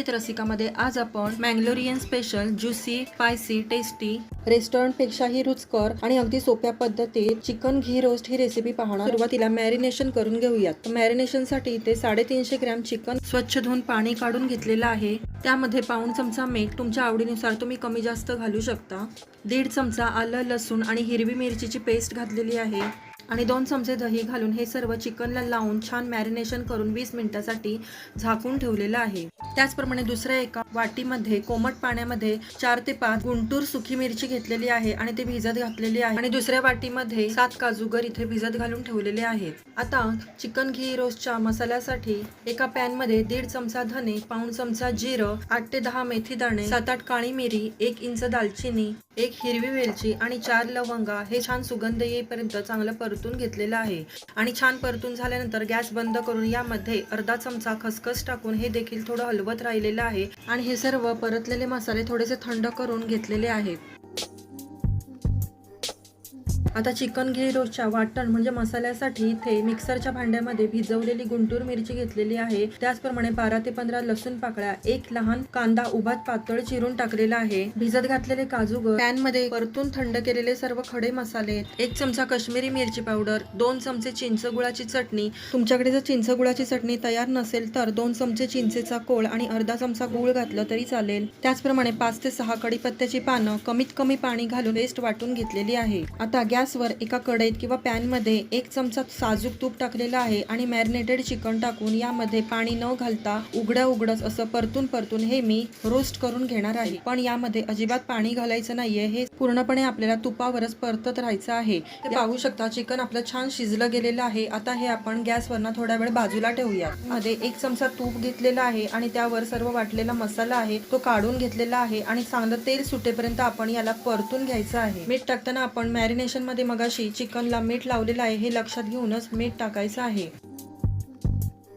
With रसिकामध्ये आज आपण Mangalorean special juicy spicy tasty रेस्टॉरंटपेक्षाही रुचकर आणि अगदी सोप्या पद्धतीत चिकन घी रोस्ट ही रेसिपी पाहणार. सुरुवातीला मॅरिनेशन करून घेऊयात. मॅरिनेशनसाठी इथे साडेतीनशे ग्रॅम चिकन स्वच्छ धुवून पाणी काढून घेतलेलं आहे. त्यामध्ये पाऊण चमचा मीठ तुमच्या आवडीनुसार तुम्ही कमी जास्त घालू शकता. दीड चमचा आलं लसूण आणि हिरवी मिरचीची पेस्ट घातलेली आहे. आणि दोन चमचे दही घालून हे सर्व चिकनला लावून छान मॅरिनेशन करून वीस मिनिटासाठी झाकून ठेवलेलं आहे. त्याचप्रमाणे दुसऱ्या एका वाटीमध्ये कोमट पाण्यामध्ये चार ते पाच गुंटूर सुकी मिरची घेतलेली आहे आणि ते भिजत घातलेली आहे. आणि दुसऱ्या वाटीमध्ये सात काजूगर इथे भिजत घालून ठेवलेले आहेत. आता चिकन घी रोस्टच्या मसाल्यासाठी एका पॅनमध्ये दीड चमचा धने पाऊण चमचा जिरं आठ ते दहा मेथी दाणे सात आठ काळी मिरी एक इंच दालचिनी एक हिरवी वेलची आणि चार लवंगा हे छान सुगंध येईपर्यंत चांगलं परत परतून घेतलेलं आहे. आणि छान परतून झाल्यानंतर गॅस बंद करून यामध्ये अर्धा चमचा खसखस टाकून हे देखील थोडं हलवत राहिलेलं आहे. आणि हे सर्व परतलेले मसाले थोडेसे थंड करून घेतलेले आहेत. आता चिकन घी रोजच्या वाटण म्हणजे मसाल्यासाठी इथे मिक्सरच्या भांड्यामध्ये भिजवलेली गुंटूर मिरची घेतलेली आहे. त्याचप्रमाणे बारा ते पंधरा लसूण पाकळ्या एक लहान कांदा उभात पातळ चिरून टाकलेला आहे. भिजत घातलेले काजू पॅनमध्ये परतून थंड केलेले सर्व खडे मसाले एक चमचा काश्मीरी मिरची पावडर दोन चमचे चिंच गुळाची चटणी. तुमच्याकडे जर चिंच गुळाची चटणी तयार नसेल तर दोन चमचे चिंचेचा कोळ आणि अर्धा चमचा गूळ घातलं तरी चालेल. त्याचप्रमाणे पाच ते सहा कडीपत्त्याची पानं कमीत कमी पाणी घालून पेस्ट वाटून घेतलेली आहे. आता गॅसवर एका कढईत किंवा पॅनमध्ये एक चमचा साजूक तूप टाकलेलं आहे आणि मॅरिनेटेड चिकन टाकून यामध्ये पाणी न घालता उघड्या उघडच असं परतून परतून हे मी रोस्ट करून घेणार आहे. पण यामध्ये अजिबात पाणी घालायचं नाहीये. हे पूर्णपणे आपल्याला तुपावरच परतत राहायचं आहे. ते पाहू शकता चिकन आपलं छान शिजलं गेलेलं आहे. आता हे आपण गॅसवरनं थोड्या वेळ बाजूला ठेवूया मध्ये एक चमचा तूप घेतलेला आहे आणि त्यावर सर्व वाटलेला मसाला आहे तो काढून घेतलेला आहे आणि चांगलं तेल सुटेपर्यंत आपण याला परतून घ्यायचं आहे. मीठ टाकताना आपण मॅरिनेशन मध्ये मगाशी चिकनला मीठ लावलेलं आहे हे लक्षात घेऊनच मीठ टाकायचं आहे.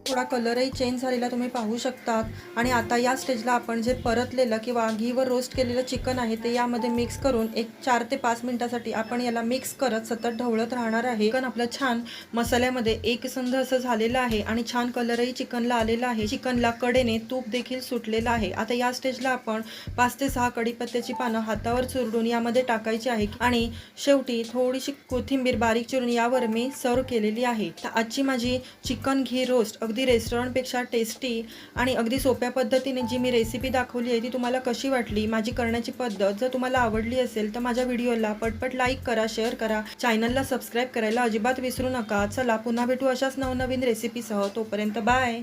थोडा कलरही चेंज झालेला तुम्ही पाहू शकतात. आणि आता या स्टेजला आपण जे परतलेलं किंवा घीवर रोस्ट केलेलं चिकन आहे ते यामध्ये मिक्स करून एक चार ते पाच मिनिटासाठी आपण याला मिक्स करत सतत ढवळत राहणार आहे. चिकन आपलं छान मसाल्यामध्ये एकसंध असं झालेलं आहे आणि छान कलरही चिकनला आलेला आहे. चिकनला कडेने तूप देखील सुटलेलं आहे. आता या स्टेजला आपण पाच ते सहा कडीपत्त्याची पानं हातावर चुरडून यामध्ये टाकायची आहे आणि शेवटी थोडीशी कोथिंबीर बारीक चिरून यावर मी सर्व केलेली आहे. तर आजची माझी चिकन घी रोस्ट अगदी रेस्टॉरंटपेक्षा टेस्टी आणि अगदी सोप्या पद्धतीने जी मी रेसिपी दाखवली आहे ती तुम्हाला कशी वाटली? माझी करण्याची पद्धत जर तुम्हाला आवडली असेल तर माझ्या व्हिडिओला पटपट लाईक करा शेअर करा. चॅनलला सबस्क्राईब करायला अजिबात विसरू नका. चला पुन्हा भेटू अशाच नवनवीन रेसिपीसह तोपर्यंत बाय